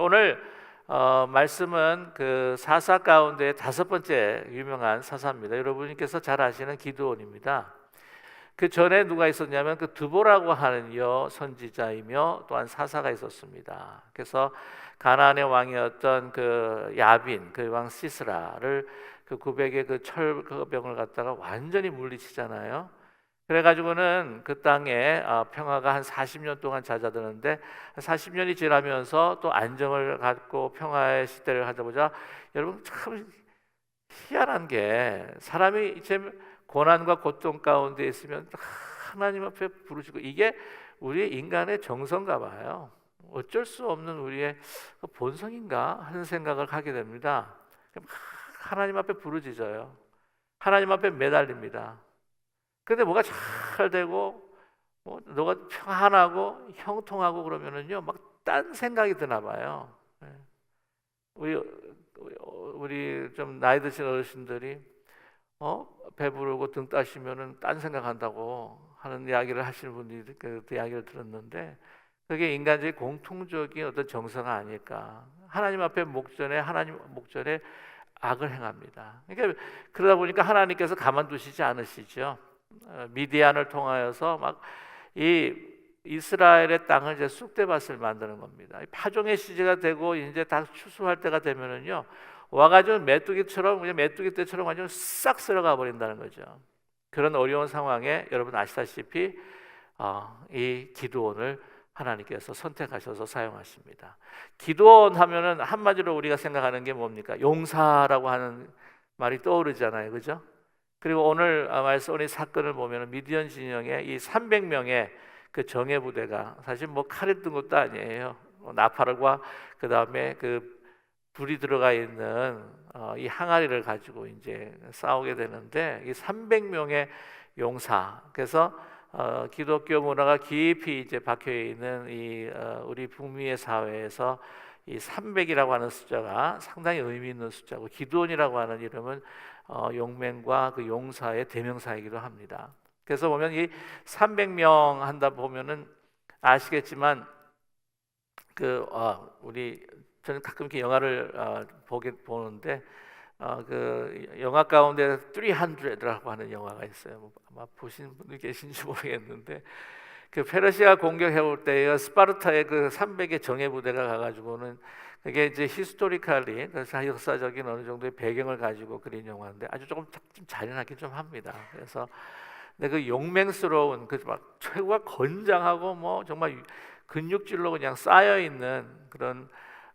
오늘 어, 말씀은 그 사사 가운데 다섯 번째 유명한 사사입니다. 여러분께서 잘 아시는 기드온입니다. 그 전에 누가 있었냐면 그 드보라고 하는 여 선지자이며 또한 사사가 있었습니다. 그래서 가나안의 왕이었던 그 야빈 그 왕 시스라를 그 구백의 그 철병을 갖다가 완전히 물리치잖아요. 그래가지고는 그 땅에 아, 평화가 한 40년 동안 잦아드는데 40년이 지나면서 또 안정을 갖고 평화의 시대를 하다 보자 여러분 참 희한한 게 사람이 이제 고난과 고통 가운데 있으면 하나님 앞에 부르시고 이게 우리 인간의 정성가 봐요. 어쩔 수 없는 우리의 그 본성인가 하는 생각을 하게 됩니다. 하나님 앞에 부르짖어요. 하나님 앞에 매달립니다. 근데 뭐가 잘 되고 뭐 너가 평안하고 형통하고 그러면은요 막 딴 생각이 드나 봐요. 네. 우리 우리 좀 나이 드신 어르신들이 어 배부르고 등 따시면은 딴 생각한다고 하는 이야기를 하시는 분들이 그 이야기를 들었는데 그게 인간적인 공통적인 어떤 정서가 아닐까. 하나님 앞에 목전에 하나님 목전에 악을 행합니다. 그러니까 그러다 보니까 하나님께서 가만두시지 않으시죠. 어, 미디안을 통하여서 막 이 이스라엘의 땅을 이제 쑥대밭을 만드는 겁니다. 파종의 시기가 되고 이제 다 추수할 때가 되면은요 와가지고 메뚜기처럼 그냥 메뚜기 때처럼 완전 싹 쓸어가 버린다는 거죠. 그런 어려운 상황에 여러분 아시다시피 어, 이 기도원을 하나님께서 선택하셔서 사용하십니다. 기도원 하면은 한마디로 우리가 생각하는 게 뭡니까? 용사라고 하는 말이 떠오르잖아요, 그죠? 그리고 오늘 말씀 오늘 사건을 보면 미디안 진영의 이 300명의 그 정예 부대가 사실 뭐 칼을 든 것도 아니에요. 뭐 나팔과 그 다음에 그 불이 들어가 있는 어, 이 항아리를 가지고 이제 싸우게 되는데 이 300명의 용사 그래서 어, 기독교 문화가 깊이 이제 박혀 있는 이 어, 우리 북미의 사회에서 이 300이라고 하는 숫자가 상당히 의미 있는 숫자고 기도원이라고 하는 이름은 어, 용맹과 그 용사의 대명사이기도 합니다. 그래서 보면 이 300명 한다 보면은 아시겠지만 그 어, 우리 저는 가끔 이렇게 영화를 어, 보게 보는데 어, 그 영화 가운데 300라고 하는 영화가 있어요. 뭐 아마 보신 분들 계신지 모르겠는데 그 페르시아 공격해 올때 스파르타의 그 300의 정예 부대가 가가지고는 그게 이제 히스토리칼리 그래서 역사적인 어느 정도의 배경을 가지고 그린 영화인데 아주 조금 좀 잔인하긴 좀 합니다. 그래서 근데 그 용맹스러운 그 막 최고가 건장하고 뭐 정말 근육질로 그냥 쌓여 있는 그런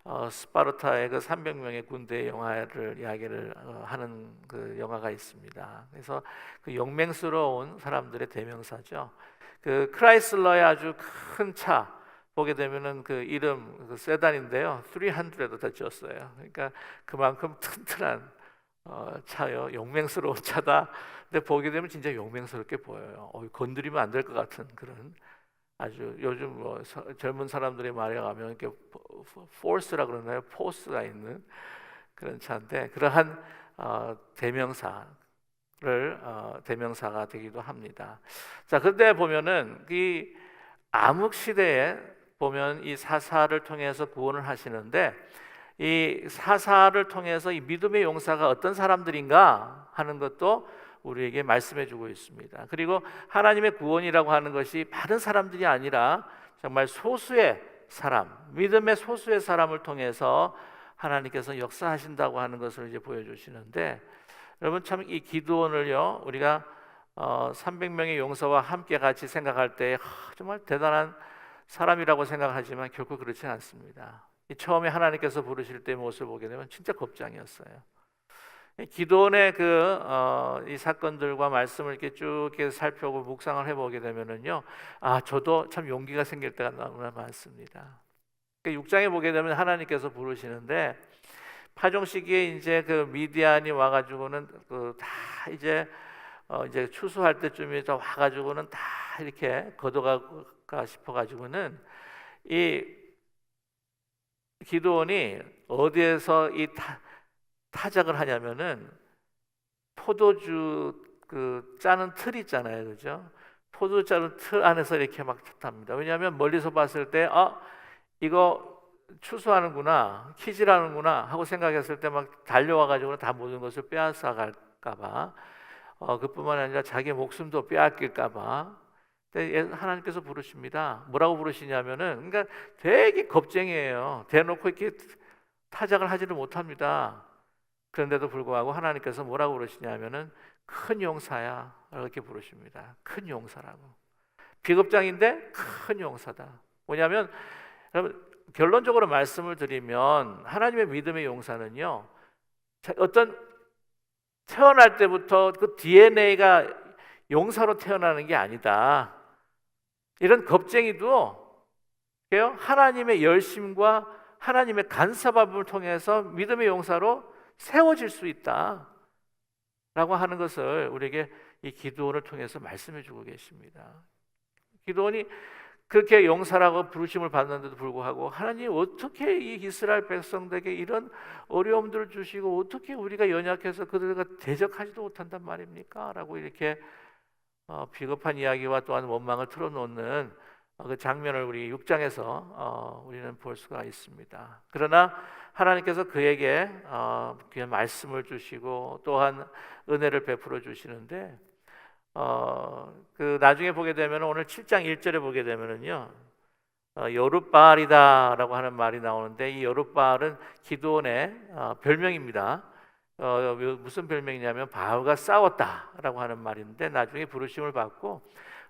어, 스파르타의 그 300명의 군대 영화를 이야기를 어, 하는 그 영화가 있습니다. 그래서 그 용맹스러운 사람들의 대명사죠. 그 크라이슬러의 아주 큰 차 보게 되면은 그 이름 그 세단인데요. 300도 다 지었어요. 그러니까 그만큼 튼튼한 어, 차요. 용맹스러운 차다. 근데 보게 되면 진짜 용맹스럽게 보여요. 어, 건드리면 안 될 것 같은 그런 아주 요즘 뭐 서, 젊은 사람들의 말에 가면 이렇게 포스라 그러나요? 포스가 있는 그런 차인데 그러한 어, 대명사 를 어, 대명사가 되기도 합니다. 자, 그런데 보면은 이 암흑 시대에 보면 이 사사를 통해서 구원을 하시는데 이 사사를 통해서 이 믿음의 용사가 어떤 사람들인가 하는 것도 우리에게 말씀해 주고 있습니다. 그리고 하나님의 구원이라고 하는 것이 많은 사람들이 아니라 정말 소수의 사람, 믿음의 소수의 사람을 통해서 하나님께서 역사하신다고 하는 것을 이제 보여주시는데 여러분 참 이 기도원을요 우리가 어, 300명의 용서와 함께 같이 생각할 때 하, 정말 대단한 사람이라고 생각하지만 결코 그렇지 않습니다. 처음에 하나님께서 부르실 때 모습을 보게 되면 진짜 겁장이었어요. 기도원의 그, 어, 이 사건들과 말씀을 이렇게 쭉 살펴보고 묵상을 해보게 되면은요, 아, 저도 참 용기가 생길 때가 너무나 많습니다. 그 6장에 보게 되면 하나님께서 부르시는데, 파종 시기에 이제 그 미디안이 와가지고는 그 다 이제 어 이제 추수할 때쯤에 다 와가지고는 다 이렇게 걷어가가 싶어가지고는 이 기도원이 어디에서 이 타, 타작을 하냐면은 포도주 그 짜는 틀 있잖아요, 그죠? 포도 짜는 틀 안에서 이렇게 막 탑니다. 왜냐하면 멀리서 봤을 때, 아 이거 추수하는구나, 키질하는구나 하고 생각했을 때 막 달려와 가지고 다 모든 것을 빼앗아 갈까봐 어, 그뿐만 아니라 자기 목숨도 빼앗길까봐 하나님께서 부르십니다. 뭐라고 부르시냐면은 그러니까 되게 겁쟁이에요. 대놓고 이렇게 타작을 하지를 못합니다. 그런데도 불구하고 하나님께서 뭐라고 부르시냐면은 큰 용사야 이렇게 부르십니다. 큰 용사라고. 비겁장인데 큰 용사다. 뭐냐면 여러분 결론적으로 말씀을 드리면 하나님의 믿음의 용사는요. 자, 어떤 태어날 때부터 그 DNA가 용사로 태어나는 게 아니다. 이런 겁쟁이도? 하나님의 열심과 하나님의 간섭함을 통해서 믿음의 용사로 세워질 수 있다. 라고 하는 것을 우리에게 이 기도원을 통해서 말씀해 주고 계십니다. 기도원이 그렇게 용사라고 부르심을 받는데도 불구하고 하나님 어떻게 이 이스라엘 백성들에게 이런 어려움들을 주시고 어떻게 우리가 연약해서 그들과 대적하지도 못한단 말입니까? 라고 이렇게 어, 비겁한 이야기와 또한 원망을 틀어놓는 어, 그 장면을 우리 6장에서 어, 우리는 볼 수가 있습니다. 그러나 하나님께서 그에게 어, 귀한 말씀을 주시고 또한 은혜를 베풀어 주시는데 어, 그 나중에 보게 되면 오늘 7장 1절에 보게 되면은요. 어, 여룻바알이다라고 하는 말이 나오는데 이 여룻바알은 기도원의 어, 별명입니다. 어, 무슨 별명이냐면 바알과 싸웠다라고 하는 말인데 나중에 부르심을 받고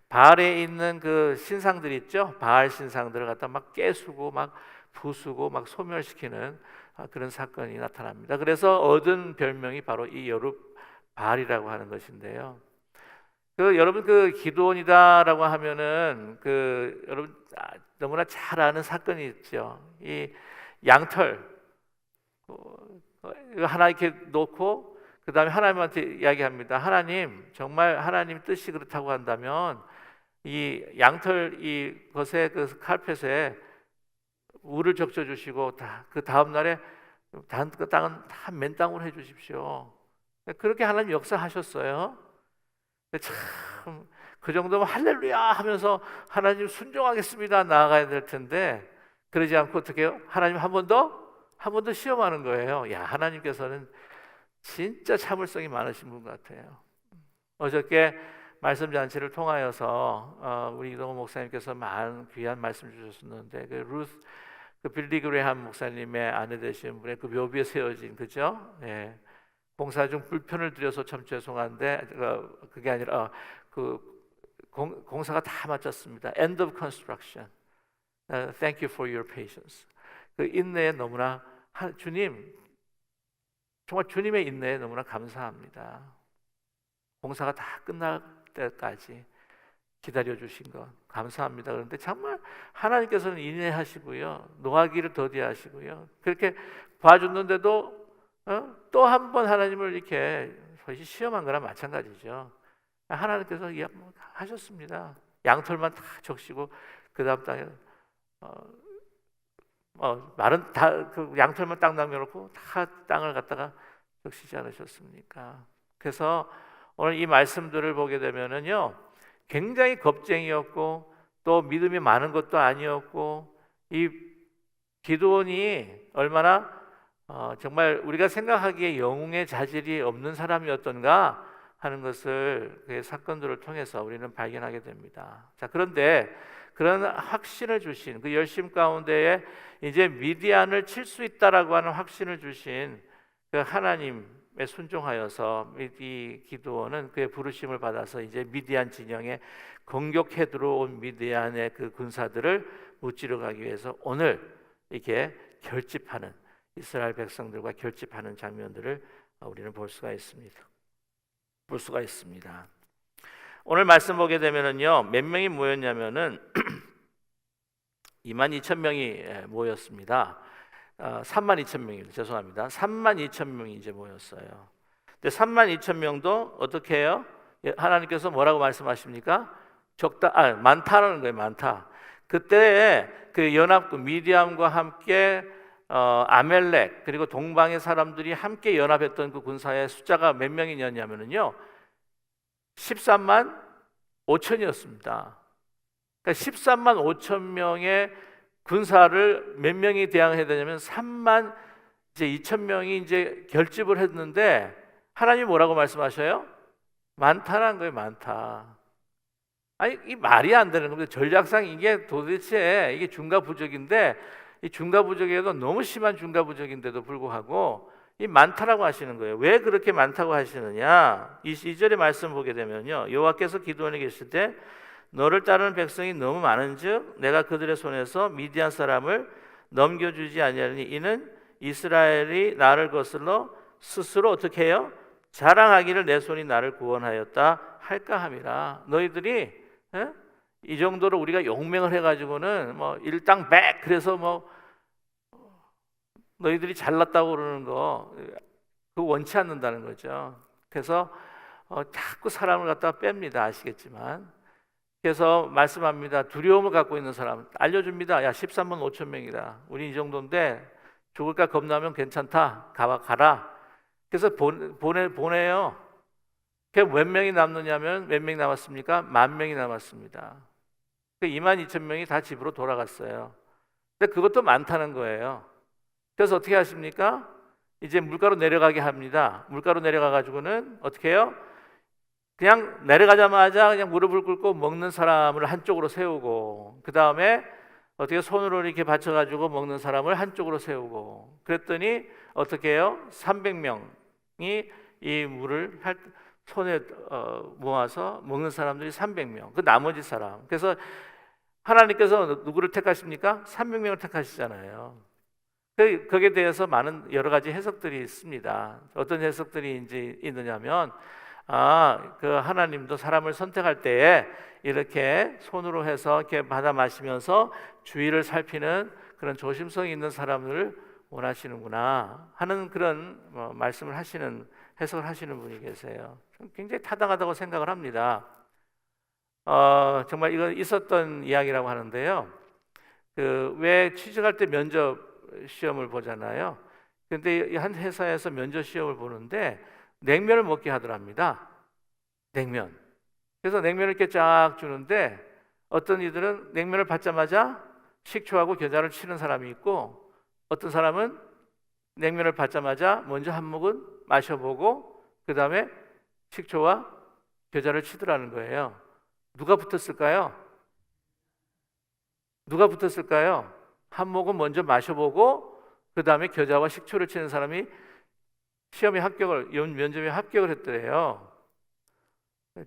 바알에 있는 그 신상들 있죠. 바알 신상들을 갖다 막 깨수고 막 부수고 막 소멸시키는 아, 그런 사건이 나타납니다. 그래서 얻은 별명이 바로 이 여룻바알이라고 하는 것인데요. 그 여러분 그 기도원이다라고 하면은 그 여러분 아, 너무나 잘 아는 사건이 있죠. 이 양털 어, 이거 하나 이렇게 놓고 그 다음에 하나님한테 이야기합니다. 하나님 정말 하나님 뜻이 그렇다고 한다면 이 양털 이 것에 그 칼펫에 우를 적셔 주시고 그 다음 날에 단, 그 땅은 다 맨 땅으로 해 주십시오. 그렇게 하나님 역사하셨어요. 참 그 정도면 할렐루야 하면서 하나님 순종하겠습니다 나아가야 될 텐데 그러지 않고 어떻게 해요? 하나님 한 번 더? 한 번 더 시험하는 거예요. 야 하나님께서는 진짜 참을성이 많으신 분 같아요. 어저께 말씀 잔치를 통하여서 어, 우리 이동호 목사님께서 많은 귀한 말씀 주셨었는데 그 루스 그 빌리 그레함 목사님의 아내 되신 분의 그 묘비에 세워진 그죠? 예. 봉사 중 불편을 드려서 참 죄송한데 어, 그게 아니라 어, 그 공, 공사가 다 마쳤습니다. End of construction. Uh, thank you for your patience. 그 인내에 너무나 하, 주님 정말 주님의 인내에 너무나 감사합니다. 공사가 다 끝날 때까지 기다려 주신 것 감사합니다. 그런데 정말 하나님께서는 인내하시고요. 노하기를 더디하시고요. 그렇게 봐줬는데도 어? 또한 번 하나님을 이렇게 시험한 거랑 마찬가지죠. 하나님께서 하셨습니다. 양털만 다 적시고 그 다음 땅에 어, 어, 말은 다 그 양털만 딱 남겨놓고 다 땅을 갖다가 적시지 않으셨습니까? 그래서 오늘 이 말씀들을 보게 되면은요, 굉장히 겁쟁이였고 또 믿음이 많은 것도 아니었고 이 기도원이 얼마나 어, 정말 우리가 생각하기에 영웅의 자질이 없는 사람이었던가 하는 것을 그 사건들을 통해서 우리는 발견하게 됩니다. 자, 그런데 그런 확신을 주신 그 열심 가운데에 이제 미디안을 칠 수 있다라고 하는 확신을 주신 그 하나님에 순종하여서 이 기도원은 그의 부르심을 받아서 이제 미디안 진영에 공격해 들어온 미디안의 그 군사들을 무찌르 가기 위해서 오늘 이렇게 결집하는 이스라엘 백성들과 결집하는 장면들을 우리는 볼 수가 있습니다. 볼 수가 있습니다. 오늘 말씀 보게 되면은요 몇 명이 모였냐면은 2만 2천 명이 모였습니다. 어, 3만 2천 명이 죄송합니다. 3만 2천 명이 이제 모였어요. 근데 3만 2천 명도 어떻게 해요? 예, 하나님께서 뭐라고 말씀하십니까? 적다, 아 많다라는 거예요. 많다. 그때 그 연합국 미디암과 함께 어, 아멜렉 그리고 동방의 사람들이 함께 연합했던 그 군사의 숫자가 몇 명이냐면은요 13만 5천이었습니다. 그러니까 13만 5천 명의 군사를 몇 명이 대항해야 되냐면 3만 이제 2천 명이 이제 결집을 했는데 하나님 뭐라고 말씀하셔요? 많다는 거예요, 많다. 아니 이 말이 안 되는 겁니다. 전략상 이게 도대체 이게 중과 부족인데 이 중과부족에도 너무 심한 중과부족인데도 불구하고 이 많다라고 하시는 거예요. 왜 그렇게 많다고 하시느냐? 이 2절의 말씀 보게 되면요. 여호와께서 기도원에 계실 때 너를 따르는 백성이 너무 많은즉 내가 그들의 손에서 미디안 사람을 넘겨 주지 아니하니 이는 이스라엘이 나를 거슬러 스스로 어떻게 해요? 자랑하기를 내 손이 나를 구원하였다 할까 함이라. 너희들이 예? 이 정도로 우리가 용맹을 해가지고는 뭐 일당 백 그래서 뭐 너희들이 잘났다고 그러는 거 그거 원치 않는다는 거죠. 그래서 어, 자꾸 사람을 갖다가 뺍니다. 아시겠지만. 그래서 말씀합니다. 두려움을 갖고 있는 사람 알려줍니다. 야 13만 5천 명이다. 우리 이 정도인데 죽을까 겁나면 괜찮다. 가봐 가라. 그래서 보, 보내 보내요. 그몇 명이 남느냐면 몇 명이 남았습니까? 만 명이 남았습니다. 그 2만 2천 명이 다 집으로 돌아갔어요. 근데 그것도 많다는 거예요. 그래서 어떻게 하십니까? 이제 물가로 내려가게 합니다. 물가로 내려가 가지고는 어떻게 해요? 그냥 내려가자마자 그냥 무릎을 꿇고 먹는 사람을 한쪽으로 세우고 그 다음에 어떻게 손으로 이렇게 받쳐가지고 먹는 사람을 한쪽으로 세우고 그랬더니 어떻게 해요? 300명이 이 물을 할, 손에 어, 모아서 먹는 사람들이 300명. 그 나머지 사람. 그래서 하나님께서 누구를 택하십니까? 300명을 택하시잖아요. 그, 거기에 대해서 많은 여러 가지 해석들이 있습니다. 어떤 해석들이 이제 있느냐면, 아, 그 하나님도 사람을 선택할 때에 이렇게 손으로 해서 이렇게 받아 마시면서 주위를 살피는 그런 조심성이 있는 사람을 원하시는구나 하는 그런 뭐 말씀을 하시는 해석을 하시는 분이 계세요. 굉장히 타당하다고 생각을 합니다. 어, 정말 이거 있었던 이야기라고 하는데요. 그 왜 취직할 때 면접 시험을 보잖아요. 근데 한 회사에서 면접 시험을 보는데 냉면을 먹게 하더랍니다. 냉면. 그래서 냉면을 이렇게 쫙 주는데 어떤 이들은 냉면을 받자마자 식초하고 겨자를 치는 사람이 있고 어떤 사람은 냉면을 받자마자 먼저 한 모금 마셔보고 그 다음에 식초와 겨자를 치더라는 거예요. 누가 붙었을까요? 누가 붙었을까요? 한 모금 먼저 마셔보고 그 다음에 겨자와 식초를 치는 사람이 시험에 합격을 면접에 합격을 했더래요.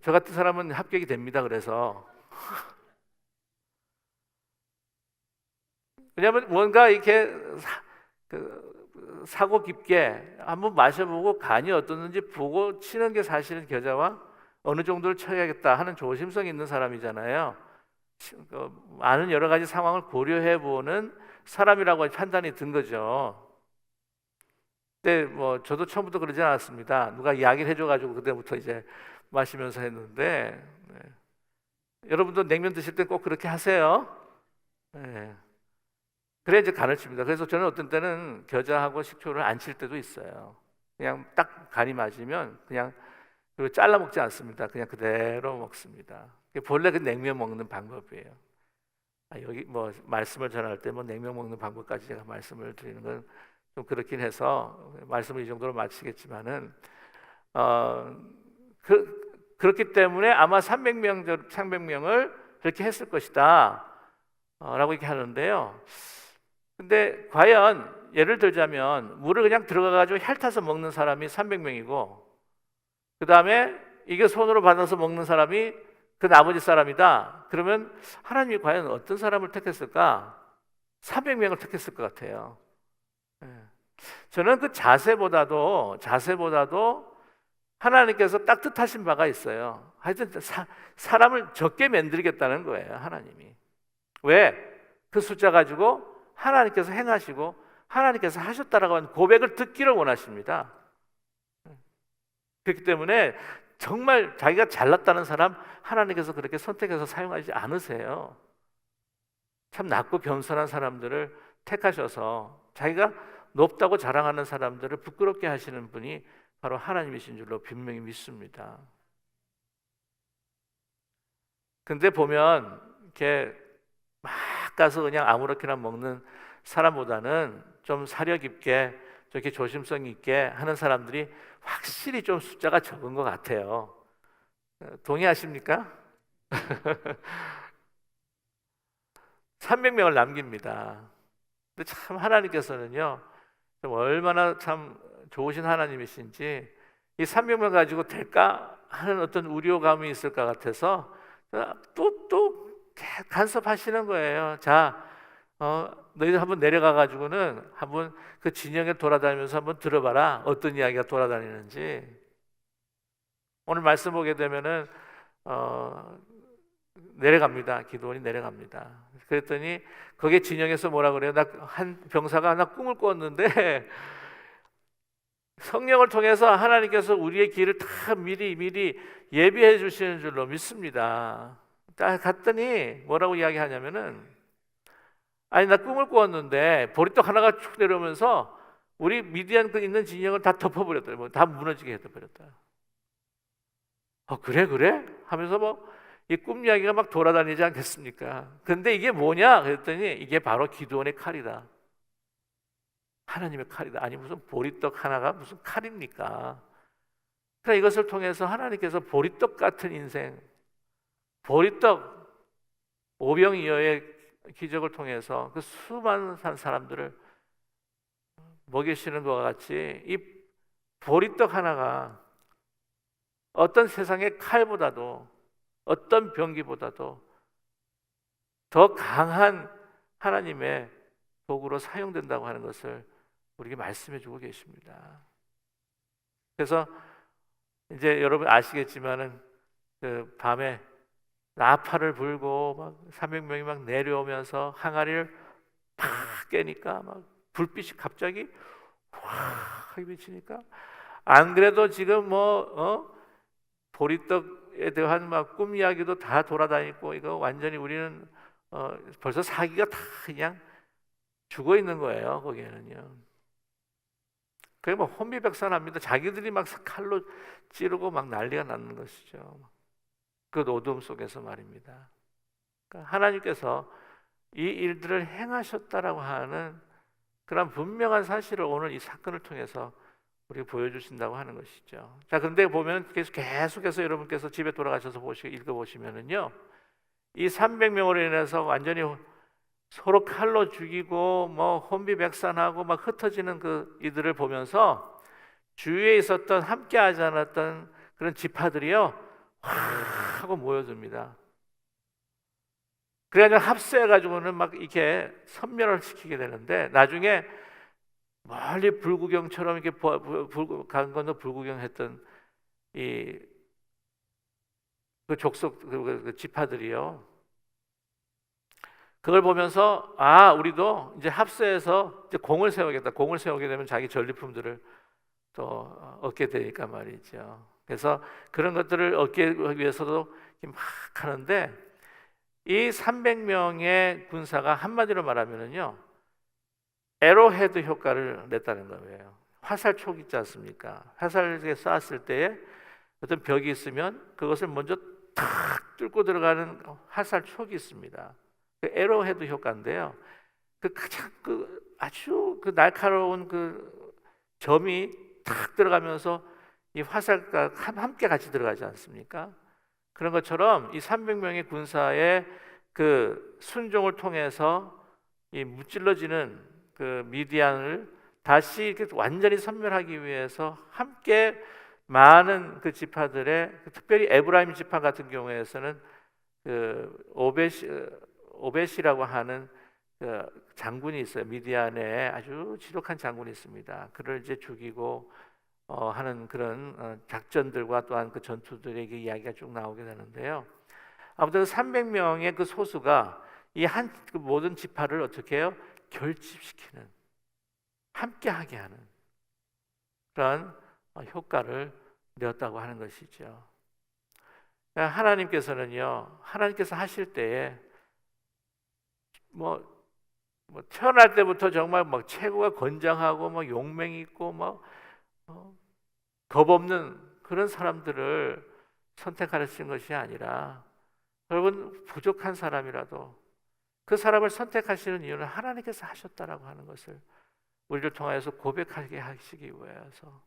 저 같은 사람은 합격이 됩니다. 그래서 왜냐하면 뭔가 이렇게 사, 그, 사고 깊게 한번 마셔보고 간이 어떻는지 보고 치는 게 사실은 겨자와 어느 정도를 쳐야겠다 하는 조심성 있는 사람이잖아요. 그 많은 여러 가지 상황을 고려해 보는 사람이라고 판단이 든 거죠. 근데 뭐 저도 처음부터 그러지 않았습니다. 누가 이야기를 해줘가지고 그때부터 이제 마시면서 했는데 네. 여러분도 냉면 드실 때 꼭 그렇게 하세요. 네. 그래 이제 간을 칩니다. 그래서 저는 어떤 때는 겨자하고 식초를 안 칠 때도 있어요. 그냥 딱 간이 맞으면 그냥 그리고 잘라 먹지 않습니다. 그냥 그대로 먹습니다. 본래 그 냉면 먹는 방법이에요. 아, 여기 뭐 말씀을 전할 때 뭐 냉면 먹는 방법까지 제가 말씀을 드리는 건 좀 그렇긴 해서 말씀을 이 정도로 마치겠지만은 어, 그, 그렇기 때문에 아마 300명 300명을 그렇게 했을 것이다. 어, 이렇게 하는데요. 근데 과연 예를 들자면 물을 그냥 들어가 가지고 핥아서 먹는 사람이 300명이고 그 다음에 이게 손으로 받아서 먹는 사람이 그 나머지 사람이다. 그러면 하나님이 과연 어떤 사람을 택했을까? 300명을 택했을 것 같아요. 예. 저는 그 자세보다도 자세보다도 하나님께서 따뜻하신 바가 있어요. 하여튼 사, 사람을 적게 만들겠다는 거예요. 하나님이 왜? 그 숫자 가지고 하나님께서 행하시고 하나님께서 하셨다라고 하는 고백을 듣기를 원하십니다. 그렇기 때문에 정말 자기가 잘났다는 사람 하나님께서 그렇게 선택해서 사용하지 않으세요. 참 낮고 겸손한 사람들을 택하셔서 자기가 높다고 자랑하는 사람들을 부끄럽게 하시는 분이 바로 하나님이신 줄로 분명히 믿습니다. 근데 보면 이렇게 막 가서 그냥 아무렇게나 먹는 사람보다는 좀 사려 깊게 저렇게 조심성 있게 하는 사람들이 확실히 좀 숫자가 적은 것 같아요. 어, 동의하십니까? 300명을 남깁니다. 근데 참 하나님께서는요, 좀 얼마나 참 좋으신 하나님이신지 이 300명 가지고 될까 하는 어떤 우려감이 있을 것 같아서 또또 간섭하시는 거예요. 자, 어, 너희들 한번 내려가 가지고는 한번 그 진영에 돌아다니면서 한번 들어봐라. 어떤 이야기가 돌아다니는지. 오늘 말씀 보게 되면은 어, 내려갑니다. 기도원이 내려갑니다. 그랬더니 거기에 진영에서 뭐라 그래요? 나 한 병사가 나 꿈을 꿨는데 성령을 통해서 하나님께서 우리의 길을 다 미리 미리 예비해 주시는 줄로 믿습니다. 딱 갔더니 뭐라고 이야기하냐면은 아니 나 꿈을 꾸었는데 보리떡 하나가 쭉 내려오면서 우리 미디안 그 있는 진영을 다 덮어버렸다. 뭐다 무너지게 해버렸다. 어 그래 그래 하면서 뭐 이 꿈 이야기가 막 돌아다니지 않겠습니까? 근데 이게 뭐냐 그랬더니 이게 바로 기도원의 칼이다. 하나님의 칼이다. 아니 무슨 보리떡 하나가 무슨 칼입니까? 그러니까 이것을 통해서 하나님께서 보리떡 같은 인생, 보리떡 오병이어의 기적을 통해서 그 수많은 사람들을 먹이시는 것과 같이 이 보리떡 하나가 어떤 세상의 칼보다도 어떤 병기보다도 더 강한 하나님의 도구로 사용된다고 하는 것을 우리에게 말씀해 주고 계십니다. 그래서 이제 여러분 아시겠지만은 그 밤에 나팔을 불고 막 300명이 막 내려오면서 항아리를 팍 깨니까 막 불빛이 갑자기 확 비치니까 안 그래도 지금 뭐 어? 보리떡에 대한 막 꿈 이야기도 다 돌아다니고 이거 완전히 우리는 어 벌써 사기가 다 그냥 죽어 있는 거예요 거기에는요. 그게 뭐 혼비백산합니다. 자기들이 막 칼로 찌르고 막 난리가 나는 것이죠. 그 어둠 속에서 말입니다. 그러니까 하나님께서 이 일들을 행하셨다라고 하는 그런 분명한 사실을 오늘 이 사건을 통해서 우리가 보여주신다고 하는 것이죠. 자, 그런데 보면 계속 계속해서 여러분께서 집에 돌아가셔서 보시고 읽어보시면은요, 이 300명으로 인해서 완전히 서로 칼로 죽이고 뭐 혼비백산하고 막 흩어지는 그 이들을 보면서 주위에 있었던 함께하지 않았던 그런 지파들이요 확 하고 모여듭니다. 그래가지고 합세해가지고는 막 이렇게 선멸을 시키게 되는데 나중에 멀리 불구경처럼 이렇게 간 건너 불구경했던 이 그 족속 그, 그 지파들이요. 그걸 보면서 아 우리도 이제 합세해서 이제 공을 세우겠다. 공을 세우게 되면 자기 전리품들을 또 얻게 되니까 말이죠. 그래서 그런 것들을 얻기 위해서도 막 하는데 이 300명의 군사가 한마디로 말하면은요. 에로헤드 효과를 냈다는 거예요. 화살 촉 있지 않습니까? 화살에 쐈을 때에 어떤 벽이 있으면 그것을 먼저 탁 뚫고 들어가는 화살 촉이 있습니다. 그 에로헤드 효과인데요. 그 가장 그 아주 그 날카로운 그 점이 탁 들어가면서 이 화살과 함께 같이 들어가지 않습니까? 그런 것처럼 이 300명의 군사의 그 순종을 통해서 이 무찔러지는 그 미디안을 다시 이렇게 완전히 선멸하기 위해서 함께 많은 그 지파들의 특별히 에브라임 지파 같은 경우에서는 그 오벳이 오벳이라고 하는 그 장군이 있어요. 미디안에 아주 지독한 장군이 있습니다. 그를 이제 죽이고 어, 하는 그런 어, 작전들과 또한 그 전투들에게 이야기가 쭉 나오게 되는데요. 아무튼 300명의 그 소수가 이한 그 모든 지파를 어떻게 해요? 결집시키는 함께하게 하는 그런 어, 효과를 내었다고 하는 것이죠. 그러니까 하나님께서는요, 하나님께서 하실 때에 뭐, 뭐 태어날 때부터 정말 막 최고가 건장하고 막 용맹 있고 막 어, 겁 없는 그런 사람들을 선택하시는 것이 아니라 여러분 부족한 사람이라도 그 사람을 선택하시는 이유는 하나님께서 하셨다라고 하는 것을 우리를 통하여서 고백하게 하시기 위해서.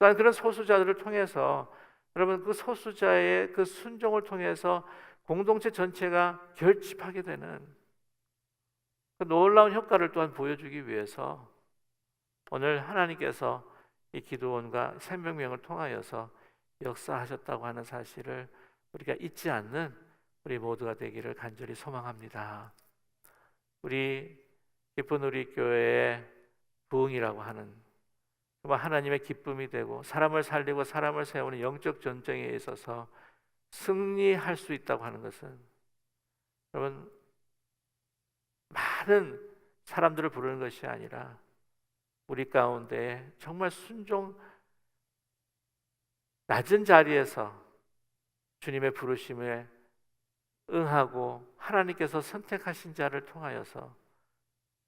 또한 그런 소수자들을 통해서 여러분 그 소수자의 그 순종을 통해서 공동체 전체가 결집하게 되는 그 놀라운 효과를 또한 보여주기 위해서 오늘 하나님께서 이 기도원과 생명명을 통하여서 역사하셨다고 하는 사실을 우리가 잊지 않는 우리 모두가 되기를 간절히 소망합니다. 우리 기쁜 우리 교회의 부흥이라고 하는 정말 하나님의 기쁨이 되고 사람을 살리고 사람을 세우는 영적 전쟁에 있어서 승리할 수 있다고 하는 것은 여러분 많은 사람들을 부르는 것이 아니라 우리 가운데 정말 순종 낮은 자리에서 주님의 부르심에 응하고 하나님께서 선택하신 자를 통하여서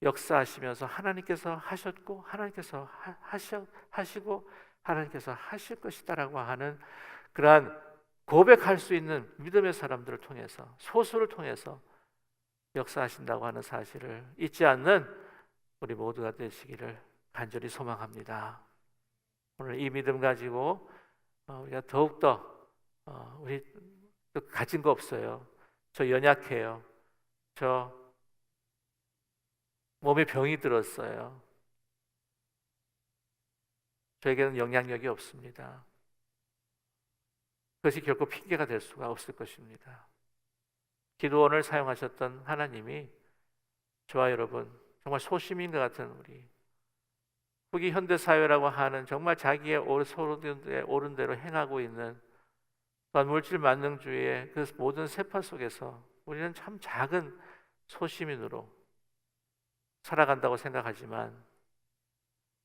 역사하시면서 하나님께서 하셨고 하나님께서 하- 하셔, 하시고 하나님께서 하실 것이다라고 하는 그러한 고백할 수 있는 믿음의 사람들을 통해서 소수를 통해서 역사하신다고 하는 사실을 잊지 않는 우리 모두가 되시기를 간절히 소망합니다. 오늘 이 믿음 가지고 어, 우리가 더욱더 어, 우리 또 가진 거 없어요. 저 연약해요. 저 몸에 병이 들었어요. 저에게는 영향력이 없습니다. 그것이 결코 핑계가 될 수가 없을 것입니다. 기도원을 사용하셨던 하나님이 저와 여러분 정말 소시민과 같은 우리 후기 현대 사회라고 하는 정말 자기의 옳은 대로 행하고 있는 또한 물질 만능주의의 그 모든 세파 속에서 우리는 참 작은 소시민으로 살아간다고 생각하지만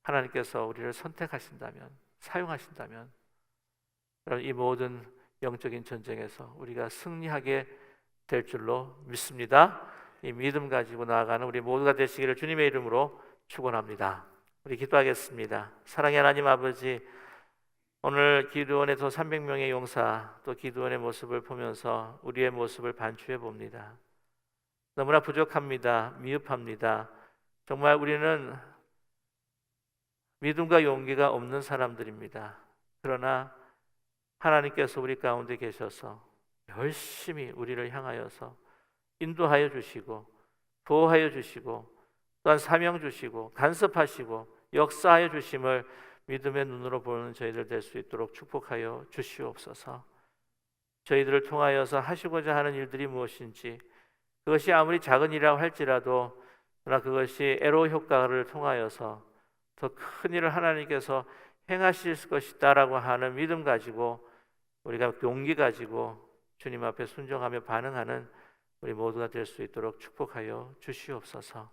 하나님께서 우리를 선택하신다면 사용하신다면 그럼 이 모든 영적인 전쟁에서 우리가 승리하게 될 줄로 믿습니다. 이 믿음 가지고 나아가는 우리 모두가 되시기를 주님의 이름으로 축원합니다. 우리 기도하겠습니다. 사랑의 하나님 아버지 오늘 기도원에서 300명의 용사 또 기도원의 모습을 보면서 우리의 모습을 반추해 봅니다. 너무나 부족합니다. 미흡합니다. 정말 우리는 믿음과 용기가 없는 사람들입니다. 그러나 하나님께서 우리 가운데 계셔서 열심히 우리를 향하여서 인도하여 주시고 보호하여 주시고 또한 사명 주시고 간섭하시고 역사하여 주심을 믿음의 눈으로 보는 저희들 될 수 있도록 축복하여 주시옵소서. 저희들을 통하여서 하시고자 하는 일들이 무엇인지 그것이 아무리 작은 일이라고 할지라도 그러나 그것이 에로 효과를 통하여서 더 큰 일을 하나님께서 행하실 것이다라고 하는 믿음 가지고 우리가 용기 가지고 주님 앞에 순종하며 반응하는 우리 모두가 될 수 있도록 축복하여 주시옵소서.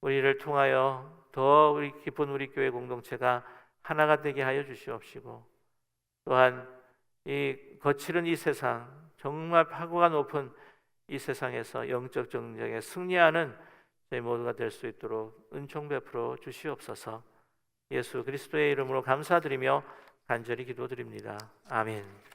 우리를 통하여 더 우리 기쁜 우리 교회 공동체가 하나가 되게 하여 주시옵시고 또한 이 거칠은 이 세상 정말 파고가 높은 이 세상에서 영적 정쟁에 승리하는 저희 모두가 될 수 있도록 은총 베풀어 주시옵소서. 예수 그리스도의 이름으로 감사드리며 간절히 기도드립니다. 아멘.